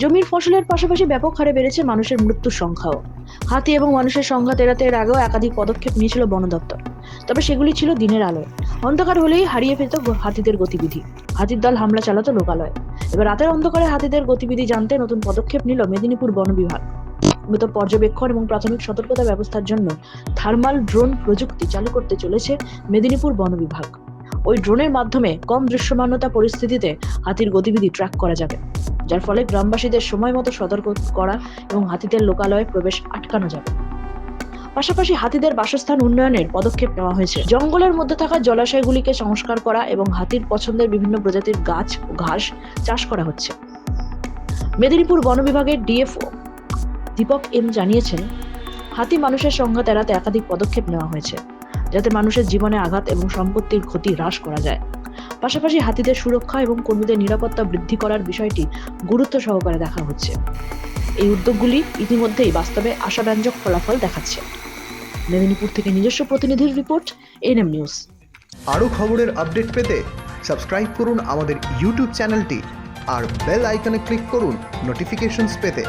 জমির ফসলের পাশাপাশি ব্যাপক হারে বেড়েছে মানুষের মৃত্যুর সংখ্যাও। হাতি এবং মানুষের সংঘাত এড়াতে এর আগেও একাধিক পদক্ষেপ নিয়েছিল বন দপ্তর। তবে সেগুলি ছিল দিনের আলোয়। অন্ধকার হলেই হারিয়ে ফেলত হাতিদের গতিবিধি। হাতির দল হামলা চালাতো লোকালয়। এবার রাতের অন্ধকারে হাতিদের গতিবিধি জানতে নতুন পদক্ষেপ নিল মেদিনীপুর বন বিভাগ। মূলত পর্যবেক্ষণ এবং প্রাথমিক সতর্কতা ব্যবস্থার জন্য থার্মাল ড্রোন প্রযুক্তি চালু করতে চলেছে মেদিনীপুর বন বিভাগ। ওই ড্রোনের মাধ্যমে কম দৃশ্যমানতা পরিস্থিতিতে হাতির গতিবিধি ট্র্যাক করা যাবে। যার ফলে গ্রামবাসীদের সময় মতো সতর্ক করা এবং হাতিদের লোকালয়ে প্রবেশ আটকানো যাবে। পাশাপাশি হাতিদের বাসস্থান উন্নয়নের পদক্ষেপ নেওয়া হয়েছে। জঙ্গলের মধ্যে থাকা জলাশয়গুলিকে সংস্কার করা এবং হাতির পছন্দের বিভিন্ন প্রজাতির গাছ ও ঘাস চাষ করা হচ্ছে। মেদিনীপুর বন বিভাগের ডিএফও দীপক এম জানিয়েছেন, হাতি মানুষের সংঘাত এড়াতে একাধিক পদক্ষেপ নেওয়া হয়েছে, যাতে মানুষের জীবনে আঘাত এবং সম্পত্তির ক্ষতি হ্রাস করা যায়। পাশাপাশি হাতিদের সুরক্ষা এবং কর্মীদের নিরাপত্তা বৃদ্ধি করার বিষয়টি গুরুত্ব সহকারে দেখা হচ্ছে। এই উদ্যোগগুলি ইতিমধ্যেই বাস্তবে আশাব্যঞ্জক ফলাফল দেখাচ্ছে। মেদিনীপুর থেকে নিজস্ব প্রতিনিধির রিপোর্ট, এনএম নিউজ। আরও খবরের আপডেট পেতে সাবস্ক্রাইব করুন আমাদের ইউটিউব চ্যানেলটি আর বেল আইকনে ক্লিক করুন নোটিফিকেশনস পেতে।